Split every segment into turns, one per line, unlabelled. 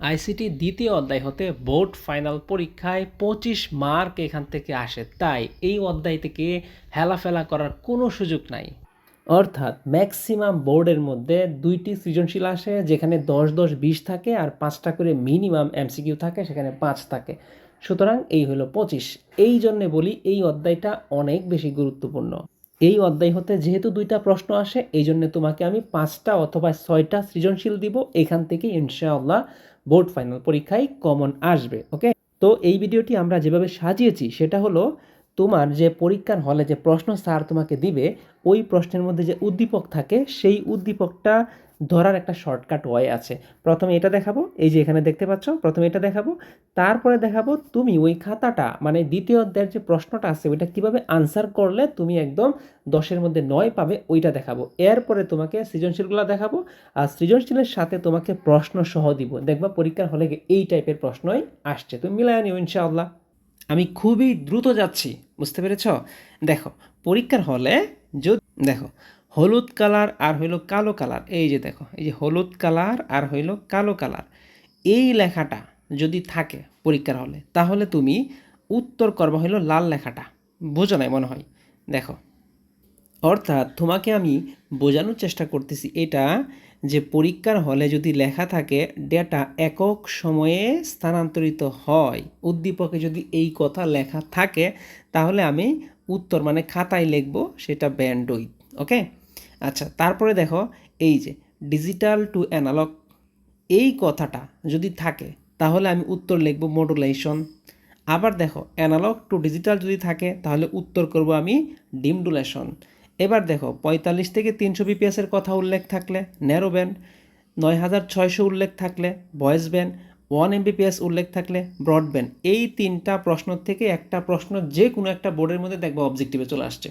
ICT দ্বিতীয় অধ্যায় হতে বোর্ড ফাইনাল পরীক্ষায় পঁচিশ মার্ক এখান থেকে আসে। তাই এই অধ্যায় থেকে হেলাফেলা করার কোনো সুযোগ নাই। অর্থাৎ ম্যাক্সিমাম বোর্ডের মধ্যে দুইটি সৃজনশীল আসে, যেখানে দশ দশ বিশ থাকে আর পাঁচটা করে মিনিমাম এমসিকিউ থাকে, সেখানে পাঁচ থাকে। সুতরাং এই হলো পঁচিশ। এই জন্যে বলি এই অধ্যায়টা অনেক বেশি গুরুত্বপূর্ণ। এই অধ্যায় হতে যেহেতু দুইটা প্রশ্ন আসে, এই জন্য তোমাকে আমি পাঁচটা অথবা ছয়টা সৃজনশীল দিব। এখান থেকে ইনশাআল্লাহ বোর্ড ফাইনাল পরীক্ষায় কমন আসবে, ওকে? তো এই ভিডিওটি আমরা যেভাবে সাজিয়েছি, সেটা হলো তোমার যে পরীক্ষার হলে যে প্রশ্ন স্যার তোমাকে দিবে, ওই প্রশ্নের মধ্যে যে উদ্দীপক থাকে, সেই উদ্দীপকটা ধরার একটা শর্টকাট ওয়ে আছে। প্রথমে এটা দেখাবো, এই যে এখানে দেখতে পাচ্ছ, প্রথমে এটা দেখাবো, তারপরে দেখাবো তুমি ওই খাতাটা মানে দ্বিতীয় অধ্যায়ের যে প্রশ্নটা আছে, ওইটা কীভাবে আনসার করলে তুমি একদম দশের মধ্যে নয় পাবে, ওইটা দেখাবো। এরপরে তোমাকে সৃজনশীলগুলো দেখাবো, আর সৃজনশীলের সাথে তোমাকে প্রশ্ন সহ দিব। দেখবা পরীক্ষার হলে এই টাইপের প্রশ্নই আসছে। তুমি মিলায় নিও ইনশাআল্লাহ। আমি খুবই দ্রুত যাচ্ছি। বুঝতে পেরেছ? দেখো, পরীক্ষার হলে যদি, দেখো, হলুদ কালার আর হইল কালো কালার, এই যে দেখো, এই যে হলুদ কালার আর হইল কালো কালার, এই লেখাটা যদি থাকে পরীক্ষার হলে, তাহলে তুমি উত্তর করবা হইল লাল লেখাটা, বোঝো নাই মনে হয়? দেখো, অর্থাৎ তোমাকে আমি বোঝানোর চেষ্টা করতেছি, এটা যে পরীক্ষার হলে যদি লেখা থাকে, ডেটা একক সময়ে স্থানান্তরিত হয়। উদ্দীপকে যদি এই কথা লেখা থাকে, তাহলে আমি উত্তর মানে খাতায় লিখব, সেটা ব্যান্ডউইথ, ওকে? আচ্ছা তারপরে দেখো, এই যে ডিজিটাল টু অ্যানালগ, এই কথাটা যদি থাকে, তাহলে আমি উত্তর লিখব মডুলেশন। আবার দেখো, অ্যানালগ টু ডিজিটাল যদি থাকে, তাহলে উত্তর করব আমি ডিমডুলেশন। এবার দেখো, পঁয়তাল্লিশ থেকে তিনশো বিপিএসের কথা উল্লেখ থাকলে ন্যারো ব্যান্ড নয় হাজার ছয়শো উল্লেখ থাকলে ভয়েস ব্যান্ড ওয়ান এমবিপিএস উল্লেখ থাকলে ব্রডব্যান্ড এই তিনটা প্রশ্ন থেকে একটা প্রশ্ন যে কোনো একটা বোর্ডের মধ্যে দেখব অবজেক্টিভে চলে আসছে।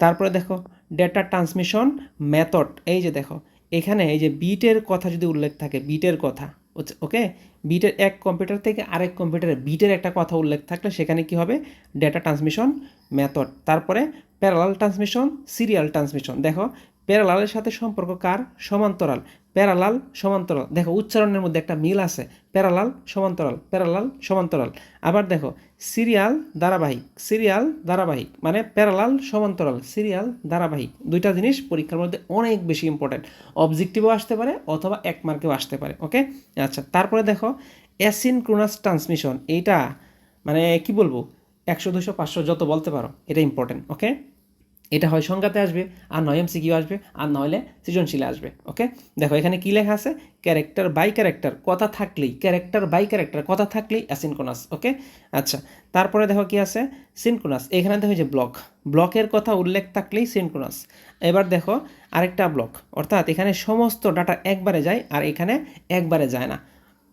তারপরে দেখো ডেটা ট্রান্সমিশন মেথড এই যে দেখো, এখানে এই যে বিটের কথা যদি উল্লেখ থাকে বিটের কথা ওকে বিটের এক কম্পিউটার থেকে আরেক কম্পিউটারে বিটের একটা কথা উল্লেখ থাকলে সেখানে কি হবে? ডেটা ট্রান্সমিশন মেথড তারপরে প্যারালাল ট্রান্সমিশন সিরিয়াল ট্রান্সমিশন দেখো প্যারালালের সাথে সম্পর্ক কার? সমান্তরাল। প্যারালাল সমান্তরাল। দেখো, উচ্চারণের মধ্যে একটা মিল আছে। প্যারালাল সমান্তরাল প্যারালাল সমান্তরাল। আবার দেখো, সিরিয়াল ধারাবাহিক সিরিয়াল ধারাবাহিক মানে প্যারালাল সমান্তরাল, সিরিয়াল ধারাবাহিক। দুইটা জিনিস পরীক্ষার মধ্যে অনেক বেশি ইম্পর্টেন্ট অবজেক্টিভও আসতে পারে অথবা এক মার্কেও আসতে পারে ওকে আচ্ছা তারপরে দেখো অ্যাসিনক্রোনাস ট্রান্সমিশন এইটা মানে কি বলব? একশো দুশো পাঁচশো, যত বলতে পারো, এটা ইম্পর্টেন্ট ওকে এটা হয় সংজ্ঞাতে আসবে, আর নয় এমসিকিউ আসবে, আর নইলে সৃজনশীলে আসবে ওকে দেখো, এখানে কী লেখা আছে? ক্যারেক্টার বাই ক্যারেক্টার কথা থাকলেই ক্যারেক্টার বাই ক্যারেক্টার কথা থাকলেই অ্যাসিনকোনাস ওকে আচ্ছা তারপরে দেখো কি আছে? সিনকোনাস এখানে দেখো যে ব্লক ব্লকের কথা উল্লেখ থাকলেই সিনকোনাস এবার দেখো, আরেকটা ব্লক অর্থাৎ এখানে সমস্ত ডাটা একবারে যায়, আর এখানে একবারে যায় না।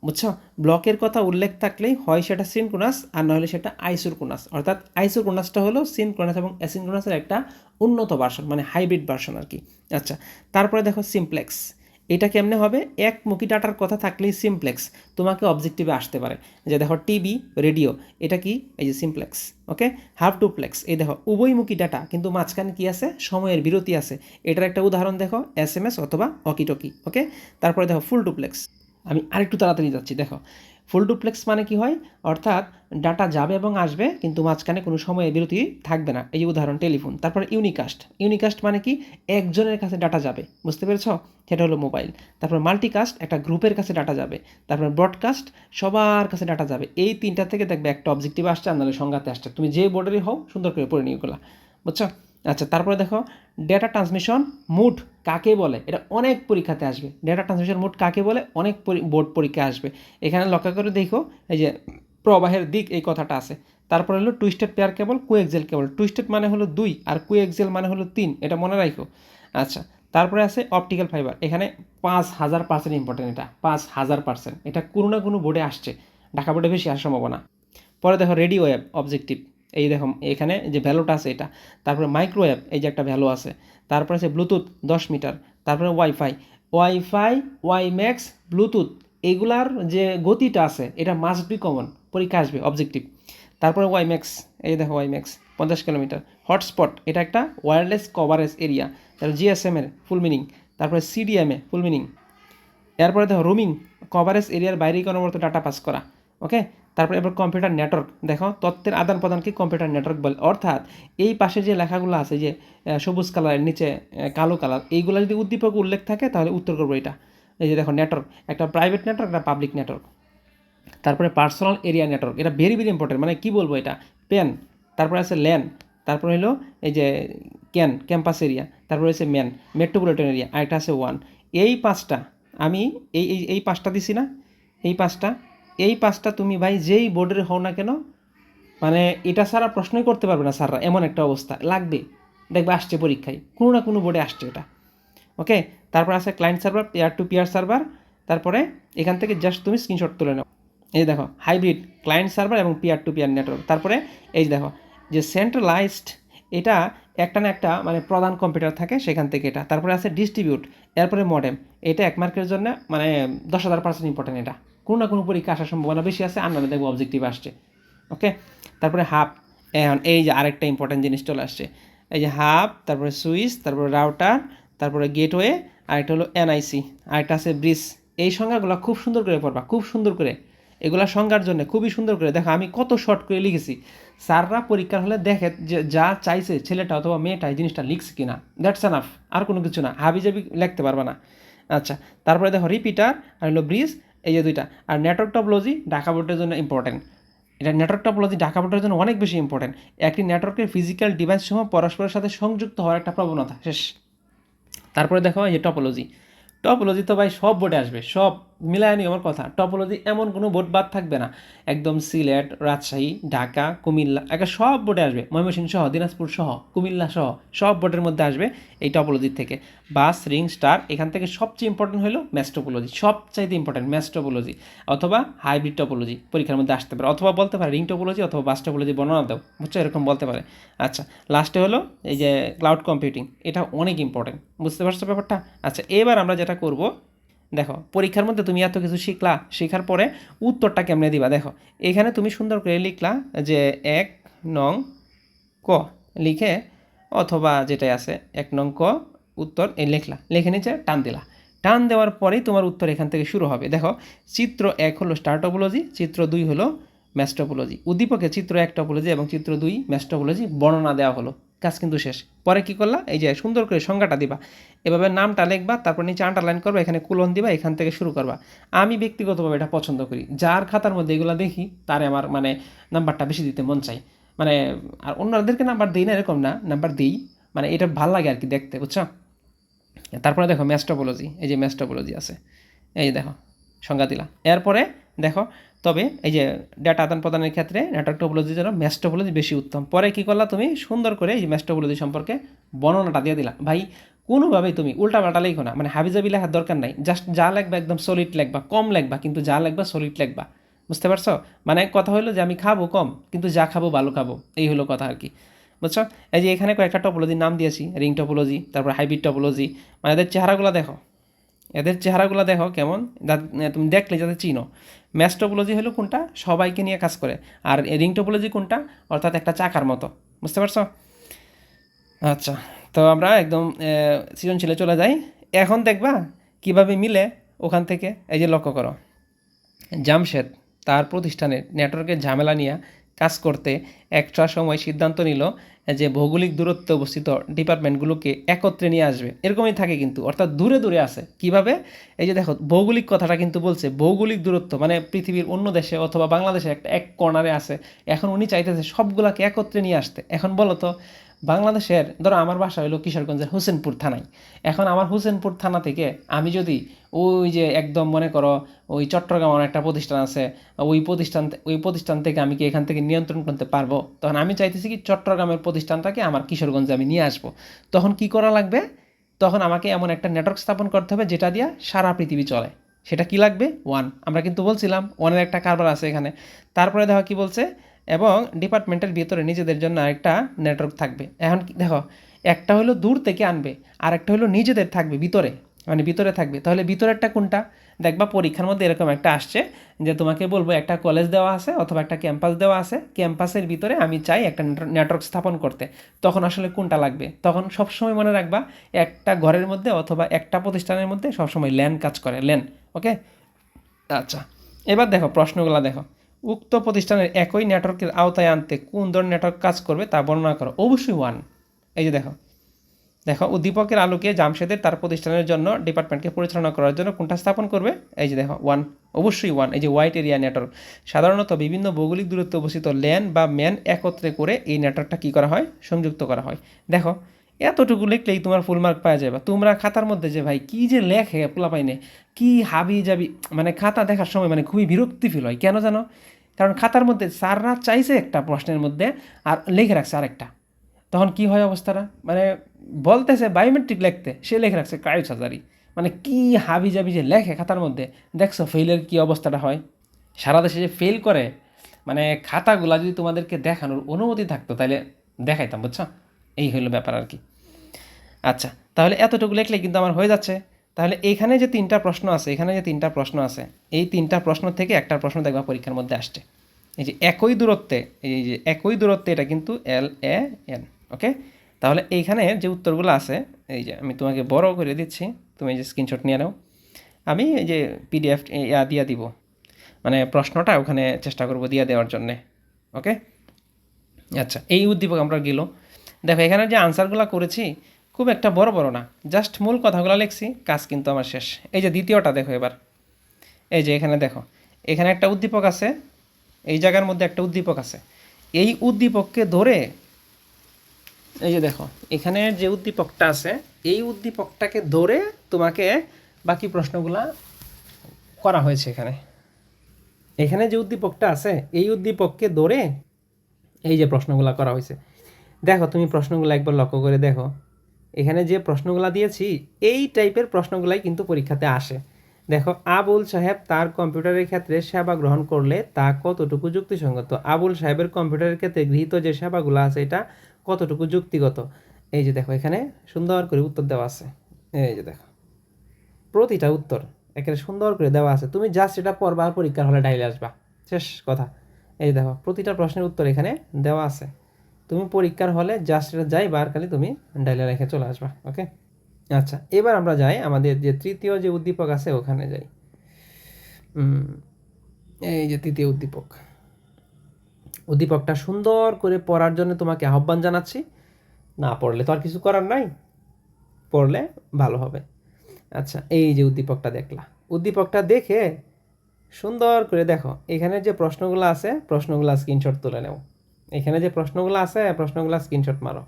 বুঝছ? ব্লকের কথা উল্লেখ থাকলেই হয় সেটা সিনক্রোনাস আর নাহলে সেটা আইসোরকোনাস অর্থাৎ আইসোরকোনাসটা হলো সিনক্রোনাস এবং অ্যাসিনক্রোনাসের একটা উন্নত ভার্সন মানে হাইব্রিড ভার্সন আর কি। আচ্ছা তারপরে দেখো সিমপ্লেক্স এটা কেমনে হবে? একমুখী ডাটার কথা থাকলেই সিমপ্লেক্স তোমাকে অবজেক্টিভে আসতে পারে। যে দেখো টিভি, রেডিও, এটা কি? এই যে সিমপ্লেক্স ওকে হাফ ডুপ্লেক্স এই দেখো, উভয় উভয়মুখী ডাটা, কিন্তু মাঝখানে কি আছে? সময়ের বিরতি আছে। এটার একটা উদাহরণ দেখো এস এম এস অথবা অকিটকি ওকে তারপরে দেখো ফুল ডুপ্লেক্স আমি আরেকটু তাড়াতাড়ি যাচ্ছি, দেখো। ফুল ডুপ্লেক্স মানে কি হয়? অর্থাৎ ডাটা যাবে এবং আসবে, কিন্তু মাঝখানে কোনো সময়ে বিরতি থাকবে না। এই উদাহরণ, টেলিফোন। তারপরে ইউনিকাস্ট। ইউনিকাস্ট মানে কি? একজনের কাছে ডাটা যাবে। বুঝতে পেরেছ? সেটা হলো মোবাইল। তারপর মাল্টিকাস্ট, একটা গ্রুপের কাছে ডাটা যাবে। তারপর ব্রডকাস্ট, সবার কাছে ডাটা যাবে। এই তিনটা থেকে দেখবে একটা অবজেক্টিভ আসছে আর নাহলে সংজ্ঞাতে আসছে। তুমি যে বোর্ডেরই হও, সুন্দর করে পড়ে নিয়ে গেলা বুঝছ? আচ্ছা তারপরে দেখো ডেটা ট্রান্সমিশন মুড কাকে বলে? এটা অনেক পরীক্ষাতে আসবে। ডেটা ট্রান্সমিশন মুড কাকে বলে? অনেক বোর্ড পরীক্ষা আসবে। এখানে লক্ষ্য করে দেখো, এই যে প্রবাহের দিক এই কথাটা আছে। তারপরে হলো twisted pair cable coaxial cable twisted মানে হলো দুই আর কুয়েক্সেল মানে হলো তিন। এটা মনে রাখো। আচ্ছা তারপরে আছে অপটিক্যাল ফাইবার এখানে পাঁচ হাজার পার্সেন্ট ইম্পর্টেন্ট এটা। পাঁচ হাজার পার্সেন্ট এটা কোনো না কোনো বোর্ডে আসছে। ঢাকা বোর্ডে বেশি আসার সম্ভাবনা। পরে দেখো রেডিও অ্যাপ অবজেক্টিভ এই দেখো এখানে যে ভ্যালুটা আছে এটা। তারপরে মাইক্রোওয়েভ এই যে একটা ভ্যালু আছে। তারপরে আছে ব্লুটুথ দশ মিটার। তারপরে ওয়াইফাই ওয়াইফাই ওয়াইম্যাক্স ব্লুটুথ এগুলার যে গতিটা আছে, এটা মাস্ট বি কমন পরীক্ষা আসবে অবজেক্টিভ তারপরে ওয়াইম্যাক্স এই দেখো ওয়াইম্যাক্স পঞ্চাশ কিলোমিটার। হটস্পট এটা একটা ওয়্যারলেস কভারেজ এরিয়া তারপর জিএসএম এর ফুল মিনিং তারপরে সিডিএমএ ফুল মিনিং এরপরে দেখো রুমিং কভারেজ এরিয়ার বাইরে কোনো ডাটা পাস করা ওকে তারপরে এবার কম্পিউটার নেটওয়ার্ক দেখো, তথ্যের আদান প্রদানকে কম্পিউটার নেটওয়ার্ক বলে? অর্থাৎ এই পাশে যে লেখাগুলো আছে যে সবুজ কালারের নিচে কালো কালার এইগুলো যদি উদ্দীপক উল্লেখ থাকে, তাহলে উত্তর করব এটা। এই যে দেখো নেটওয়ার্ক একটা প্রাইভেট নেটওয়ার্ক একটা পাবলিক নেটওয়ার্ক তারপরে পার্সোনাল এরিয়া নেটওয়ার্ক এটা ভেরি ভেরি ইম্পর্টেন্ট মানে কি বলব এটা? পেন তারপরে আছে ল্যান তারপরে হলো এই যে ক্যান ক্যাম্পাস এরিয়া তারপরে হচ্ছে ম্যান মেট্রোপলিটন এরিয়া আর একটা আছে ওয়ান এই পাঁচটা আমি এই এই পাঁচটা দিছি না? এই পাঁচটা এই পাঁচটা তুমি ভাই যেই বোর্ডের হও না কেন মানে এটা ছাড়া প্রশ্নই করতে পারবে না স্যাররা, এমন একটা অবস্থা, লাগবে। দেখবে আসছে পরীক্ষায়, কোনো না কোনো বোর্ডে আসছে এটা। ওকে তারপর আছে client server peer to peer server তারপরে এখান থেকে জাস্ট তুমি স্ক্রিনশট তুলে নাও। এই দেখো হাইব্রিড ক্লায়েন্ট সার্ভার এবং পিয়ার টু পিয়ার নেটওয়ার্ক তারপরে এই দেখো, যে সেন্ট্রালাইজড এটা একটা না একটা মানে প্রধান কম্পিউটার থাকে সেখান থেকে এটা। তারপরে আছে ডিস্ট্রিবিউট এরপরে মডেম এটা এক মার্কের জন্য মানে দশ হাজার পার্সেন্ট ইম্পর্টেন্ট এটা। কোনো না কোনো পরীক্ষা আসার সম্ভাবনা বেশি আছে নাহলে দেখব অবজেক্টিভ আসছে। ওকে তারপরে হাফ এখন এই যে আরেকটা ইম্পর্টেন্ট জিনিস চলে আসছে। এই যে হাব তারপরে সুইচ, তারপরে রাউটার তারপরে গেটওয়ে আরেকটা হলো এনআইসি আরেকটা আছে ব্রিজ। এই সংজ্ঞাগুলো খুব সুন্দর করে পড়বা, খুব সুন্দর করে। এগুলা সংজ্ঞার জন্য খুবই সুন্দর করে। দেখো, আমি কত শর্ট করে লিখেছি। স্যাররা পরীক্ষার হলে দেখে যে যা চাইছে ছেলেটা অথবা মেয়েটা এই জিনিসটা লিখছে কি না দ্যাটস এনাফ আর কোনো কিছু না। হাবি জাবি লিখতে পারবে না। আচ্ছা তারপরে দেখো রিপিটার আর হলো ব্রিজ। এই যে দুইটা। আর নেটওয়ার্ক টপোলজি ঢাকা বোর্ডের জন্য ইম্পর্টেন্ট এটা নেটওয়ার্ক টপোলজি ঢাকা বোর্ডের জন্য অনেক বেশি ইম্পর্টেন্ট একটি নেটওয়ার্কের ফিজিক্যাল ডিভাইস সমূহ পরস্পরের সাথে সংযুক্ত হওয়ার একটা প্রবণতা। শেষ। তারপরে দেখো এই যে টপোলজি টপোলজি তো ভাই সব বোর্ডে আসবে, সব মিলায় নি আমার কথা। টপোলজি এমন কোনো বোর্ড বাদ থাকবে না। একদম সিলেট, রাজশাহী, ঢাকা, কুমিল্লা একটা সব বোর্ডে আসবে। ময়মনসিংহ সহ, দিনাজপুর সহ, কুমিল্লা সহ সব বোর্ডের মধ্যে আসবে এই টপোলজির থেকে। বাস, রিং, স্টার, এখান থেকে সবচেয়ে ইম্পর্টেন্ট হলো ম্যাস্টোপোলজি সবচাইতে ইম্পর্টেন্ট ম্যাস্টোপোলজি অথবা হাইব্রিড টপোলজি পরীক্ষার মধ্যে আসতে পারে, অথবা বলতে পারে রিং টপোলজি অথবা বাস টপোলজি বর্ণনা দাও, বুঝছ? এরকম বলতে পারে। আচ্ছা লাস্টে হলো এই যে ক্লাউড কম্পিউটিং এটা অনেক ইম্পর্টেন্ট বুঝতে পারছ ব্যাপারটা? আচ্ছা এবার আমরা যেটা করব দেখো, পরীক্ষার মধ্যে তুমি এত কিছু শিখলা, শেখার পরে উত্তরটা কেমনে দিবা? দেখো, এখানে তুমি সুন্দর করে লিখলা যে এক নং ক লিখে অথবা যেটাই আছে, এক নং ক উত্তর এই লেখলা। লেখে নিচে টান দিলা। টান দেওয়ার পরেই তোমার উত্তর এখান থেকে শুরু হবে। দেখো, চিত্র এক হলো স্টার্টোপোলজি চিত্র দুই হলো ম্যাস্টোপোলজি উদ্দীপকে চিত্র এক টপোলজি এবং চিত্র দুই ম্যাস্টোপোলজি বর্ণনা দেওয়া হলো। কাজ কিন্তু শেষ। পরে কি করলা? এই যে সুন্দর করে সংজ্ঞাটা দিবা। এভাবে নামটা লিখবা, তারপর নিচে আন্ডারলাইন করবা, এখানে কুলন দিবা, এখান থেকে শুরু করবা। আমি ব্যক্তিগতভাবে এটা পছন্দ করি। যার খাতার মধ্যে এগুলো দেখি, তারে আমার মানে নাম্বারটা বেশি দিতে মন চাই মানে আর অন্যদেরকে নাম্বার দিই না, এরকম না। নাম্বার দিই। মানে এটা ভালো লাগে আর কি দেখতে, বুঝছ? তারপরে দেখো ম্যাস্টোপোলজি এই যে ম্যাস্টোপোলজি আছে। এই যে দেখো, সংজ্ঞা দিলা। এরপরে দেখো, তবে এই যে ডেটা আদান প্রদানের ক্ষেত্রে নেটওয়ার্ক টপোলজির জন্য ম্যাস্টোপোলজি বেশি উত্তম। পরে কি করলা তুমি? সুন্দর করে এই ম্যাস্টোপোলজি সম্পর্কে বর্ণনাটা দিয়ে দিলা। ভাই, কোনোভাবেই তুমি উল্টা পাল্টা লিখো না। মানে হাবিজাবি লেখার দরকার নাই। জাস্ট যা লাগবে একদম সলিড লাগবা কম লাগবা কিন্তু যা লাগবা সলিড লাগবা বুঝতে পারছ? মানে কথা হলো যে আমি খাব কম, কিন্তু যা খাব ভালো খাব। এই হলো কথা আর কি। বুঝছ? এই যে এখানে কয়েকটা টপোলজির নাম দিয়েছি। রিং টপোলজি তারপর হাইব্রিড টপোলজি মানে এদের চেহারাগুলো দেখো। এদের চেহারাগুলো দেখো কেমন? তুমি দেখলে যাতে চিনো। ম্যাচ টপোলজি হলো কোনটা? সবাইকে নিয়ে কাজ করে। আর রিং টপোলজি কোনটা? অর্থাৎ একটা চাকার মতো। বুঝতে পারছ? আচ্ছা তো আমরা একদম সৃজনশীলে চলে যাই। এখন দেখবা কীভাবে মিলে ওখান থেকে, এই যে লক্ষ্য করো। জামশেদ তার প্রতিষ্ঠানের নেটওয়ার্কের ঝামেলা নিয়ে কাজ করতে একটা সময় সিদ্ধান্ত নিল যে ভৌগোলিক দূরত্বে অবস্থিত ডিপার্টমেন্টগুলোকে একত্রে নিয়ে আসবে, এরকমই থাকে কিন্তু। অর্থাৎ দূরে দূরে আছে। কীভাবে? এই যে দেখো, ভৌগোলিক কথাটা কিন্তু বলছে ভৌগোলিক দূরত্ব মানে পৃথিবীর অন্য দেশে অথবা বাংলাদেশে একটা এক কর্নারে আছে। এখন উনি চাইতেছে সবগুলাকে একত্রে নিয়ে আসতে। এখন বলো তো বাংলাদেশের, ধরো আমার বাসা হলো কিশোরগঞ্জের হোসেনপুর থানায়। এখন আমার হোসেনপুর থানা থেকে আমি যদি ওই যে একদম মনে করো ওই চট্টগ্রাম একটা প্রতিষ্ঠান আছে, ওই প্রতিষ্ঠান ওই প্রতিষ্ঠান থেকে আমি কি এখান থেকে নিয়ন্ত্রণ করতে পারব? তখন আমি চাইতেছি কি চট্টগ্রামের প্রতিষ্ঠানটাকে আমার কিশোরগঞ্জে আমি নিয়ে আসব। তখন কি করা লাগবে? তখন আমাকে এমন একটা নেটওয়ার্ক স্থাপন করতে হবে যেটা দিয়ে সারা পৃথিবী চলে। সেটা কি লাগবে? ওয়ান আমরা কিন্তু বলছিলাম ওয়ানের একটা কারবার আছে এখানে। তারপরে দেখো কি বলছে? এবং ডিপার্টমেন্টের ভিতরে নিজেদের জন্য আরেকটা নেটওয়ার্ক থাকবে। এখন দেখো, একটা হলো দূর থেকে আনবে আর একটা হলো নিজেদের থাকবে ভিতরে মানে ভিতরে থাকবে। তাহলে ভিতরেরটা কোনটা? দেখবা পরীক্ষার মধ্যে এরকম একটা আসছে যে তোমাকে বলব একটা কলেজ দেওয়া আছে অথবা একটা ক্যাম্পাস দেওয়া আছে। ক্যাম্পাসের ভিতরে আমি চাই একটা নেটওয়ার্ক স্থাপন করতে। তখন আসলে কোনটা লাগবে? তখন সবসময় মনে রাখবা একটা ঘরের মধ্যে অথবা একটা প্রতিষ্ঠানের মধ্যে সবসময় ল্যান কাজ করে, ল্যান ওকে আচ্ছা এবার দেখো প্রশ্নগুলো দেখো। উক্ত প্রতিষ্ঠানের একই নেটওয়ার্কের আওতায় আনতে কোন ধরনের নেটওয়ার্ক কাজ করবে তা বর্ণনা করো। অবশ্যই ওয়ান এই যে দেখো। দেখো, উদ্দীপকের আলোকে জামশেদের তার প্রতিষ্ঠানের জন্য ডিপার্টমেন্টকে পরিচালনা করার জন্য কোনটা স্থাপন করবে? এই যে দেখো ওয়ান অবশ্যই ওয়ান এই যে হোয়াইট এরিয়া নেটওয়ার্ক সাধারণত বিভিন্ন ভৌগোলিক দূরত্বে অবস্থিত ল্যান বা ম্যান একত্রে করে এই নেটওয়ার্কটা কী করা হয়? সংযুক্ত করা হয়। দেখো এতটুকু লিখলেই তোমার ফুল মার্ক পাওয়া যাবে তোমরা খাতার মধ্যে যে ভাই কী যে লেখে পোলা পাইনে কী হাবি যাবি মানে খাতা দেখার সময় মানে খুবই বিরক্তি ফিল হয়। কেন জানো? কারণ খাতার মধ্যে স্যাররা চাইছে একটা প্রশ্নের মধ্যে আর লিখে রাখছে আরেকটা। তখন কি হয় অবস্থাটা? মানে বলতেছে বায়োমেট্রিক লিখতে, সে লেখে রাখছে ক্রাইও সার্জারি মানে কি হাবি যাবি যে লেখে খাতার মধ্যে? দেখছ ফেলের কি অবস্থাটা হয়? সারা দেশে যে ফেল করে মানে খাতাগুলা যদি তোমাদেরকে দেখানোর অনুমতি থাকতো তাহলে দেখাইতাম, বুঝছ? এই হলো ব্যাপার আর কি। আচ্ছা তাহলে এতটুকু লিখলে কিন্তু আমার হয়ে যাচ্ছে। তাহলে এখানে যে তিনটা প্রশ্ন আছে, এখানে যে তিনটা প্রশ্ন আছে, এই তিনটা প্রশ্ন থেকে একটা প্রশ্ন দেখবা পরীক্ষার মধ্যে আসছে। এই যে একই দূরত্বে, এই যে একই দূরত্বে এটা কিন্তু এল এ এন ওকে তাহলে এইখানে যে উত্তরগুলো আছে, এই যে আমি তোমাকে বড় করে দিচ্ছি, তুমি যে স্ক্রিনশট নিয়ে নাও। আমি এই যে পিডিএফ ইয়া দিয়ে দিব। মানে প্রশ্নটা ওখানে চেষ্টা করব দিয়ে দেওয়ার জন্যে ওকে আচ্ছা এই উদ্দীপক আমরা গেল। দেখো, এখানে যে আনসারগুলো করেছি, খুব একটা বড় বড় না। জাস্ট মূল কথাগুলো লিখছি, কাজ কিন্তু আমার শেষ। এই যে দ্বিতীয়টা দেখো এবার। এই যে এখানে দেখো, এখানে একটা উদ্দীপক আছে, এই জায়গার মধ্যে একটা উদ্দীপক আছে। এই উদ্দীপককে ধরে, এই যে দেখো, এখানে যে উদ্দীপকটা আছে, এই উদ্দীপকটাকে ধরে তোমাকে বাকি প্রশ্নগুলা করা হয়েছে এখানে। এখানে যে উদ্দীপকটা আছে, এই উদ্দীপককে ধরে এই যে প্রশ্নগুলা করা হয়েছে। দেখো, তুমি প্রশ্নগুলো একবার লক্ষ্য করে দেখো। এখানে যে প্রশ্নগুলা দিয়েছি, এই টাইপের প্রশ্নগুলাই কিন্তু পরীক্ষাতে আসে। দেখো, আবুল সাহেব তার কম্পিউটারের ক্ষেত্রে সেবা গ্রহণ করলে তা কতটুকু যুক্তিসঙ্গত? আবুল সাহেবের কম্পিউটারের ক্ষেত্রে গৃহীত যে সেবাগুলো আছে, এটা কতটুকু যুক্তিগত? এই যে দেখো, এখানে সুন্দর করে উত্তর দেওয়া আছে। এই যে দেখো, প্রতিটা উত্তর একেবারে সুন্দর করে দেওয়া আছে। তুমি জাস্ট এটা পড়বা পরীক্ষার হলে ডাইলে আসবা। শেষ কথা। এই দেখো, প্রতিটা প্রশ্নের উত্তর এখানে দেওয়া আছে। তুমি পরীক্ষার হলে জাস্ট যাই, বার খালি তুমি ডাইলে রেখে চলে আসবা ওকে আচ্ছা এবার আমরা যাই, আমাদের যে তৃতীয় যে উদ্দীপক আছে, ওখানে যাই। এই যে তৃতীয় উদ্দীপক। উদ্দীপকটা সুন্দর করে পড়ার জন্য তোমাকে আহ্বান জানাচ্ছি। না পড়লে তো আর কিছু করার নাই, পড়লে ভালো হবে। আচ্ছা এই যে উদ্দীপকটা দেখলা। উদ্দীপকটা দেখে সুন্দর করে দেখো, এখানে যে প্রশ্নগুলো আছে, প্রশ্নগুলো স্ক্রিনশট তুলে নেও। এখানে যে প্রশ্নগুলো আছে, প্রশ্নগুলো স্ক্রিনশট মারো।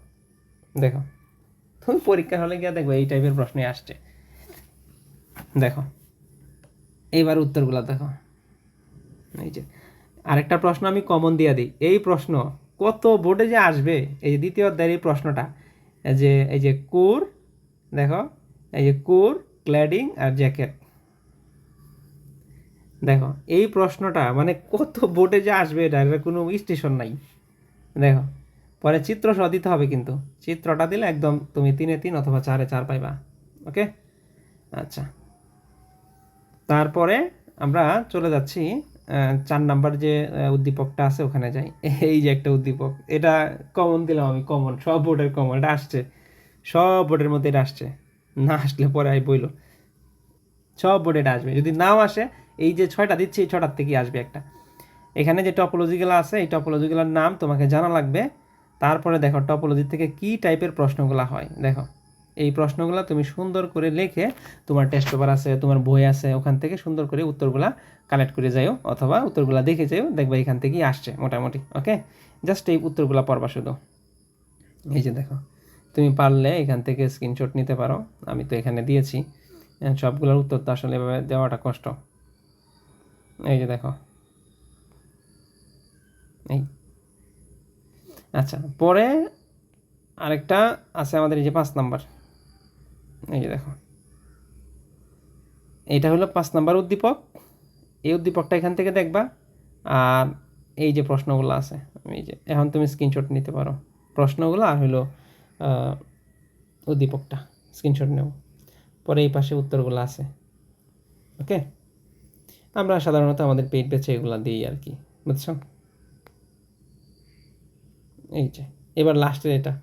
দেখো। তুমি পরীক্ষা হলে গিয়ে দেখো এই টাইপের প্রশ্নই আসছে। দেখো। এইবার উত্তরগুলো দেখো। এই যে, আরেকটা প্রশ্ন আমি কমন দিয়ে দিই। এই প্রশ্ন কত বোর্ডে যে আসবে, এই দ্বিতীয় অধ্যায়ের এই প্রশ্নটা যে, এই যে কুর, দেখো, এই যে কুর ক্ল্যাডিং আর জ্যাকেট। দেখো, এই প্রশ্নটা মানে কত বোর্ডে যে আসবে এটা কোনো স্টেশন নাই। দেখো, পরে চিত্র সহ দিতে হবে কিন্তু। চিত্রটা দিলে একদম তুমি তিনে তিন অথবা চারে চার পাইবা। ওকে? আচ্ছা। তারপরে আমরা চলে যাচ্ছি চার নাম্বার যে উদ্দীপকটা আছে ওখানে যাই। এই যে একটা উদ্দীপক, এটা কমন দিলাম আমি কমন সব বোর্ডের কমন এটা আসছে। সব বোর্ডের মধ্যে এটা আসছে। না আসলে পরে আই বইল। সব বোর্ডে এটা আসবে। যদি নাও আসে, এই যে ছয়টা দিচ্ছি, এই ছটার থেকেই আসবে একটা। এখানে যে টপোলজিগুলো আছে, এই টপোলজিগুলোর নাম তোমাকে জানা লাগবে। তারপরে দেখো টপোলজি থেকে কি টাইপের প্রশ্নগুলো হয়? দেখো, এই প্রশ্নগুলো তুমি সুন্দর করে লিখে তোমার টেস্ট পেপার আছে, তোমার বই আছে, ওখান থেকে সুন্দর করে উত্তরগুলা কালেক্ট করে যাইও, অথবা উত্তরগুলা দেখে যাইও, দেখবে এখান থেকেই আসছে মোটামুটি ওকে জাস্ট এই উত্তরগুলা পড়বা শুধু। এই যে দেখো, তুমি পারলে এখান থেকে স্ক্রিনশট নিতে পারো, আমি তো এখানে দিয়েছি। সবগুলোর উত্তর তো আসলে এভাবে দেওয়াটা কষ্ট। এই যে দেখো এই। আচ্ছা পরে আরেকটা আছে আমাদের এই যে পাঁচ নাম্বার। এই যে দেখো। এটা হলো পাঁচ নাম্বার উদ্দীপক। এই উদ্দীপকটা এখান থেকে দেখবা। আর এই যে প্রশ্নগুলো আছে এই যে, এখন তুমি স্ক্রিনশট নিতে পারো। প্রশ্নগুলো আর হলো উদ্দীপকটা। স্ক্রিনশট নেব। পরে এই পাশে উত্তরগুলো আছে। ওকে আমরা সাধারণত আমাদের পেট বেছে এগুলো দিই আর কি। বুঝছ? এই যে, এবার লাস্টের এটা।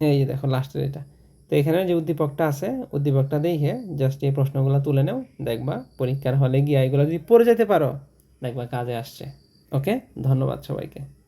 এই যে দেখো লাস্টের এটা। তো এখানে যে উদ্দীপকটা আছে, উদ্দীপকটা দেখে জাস্ট এই প্রশ্নগুলো তুলে নেও। দেখবা পরীক্ষার হলে গিয়ে এগুলো যদি পড়ে যেতে পারো, দেখবা কাজে আসছে। ওকে ধন্যবাদ সবাইকে।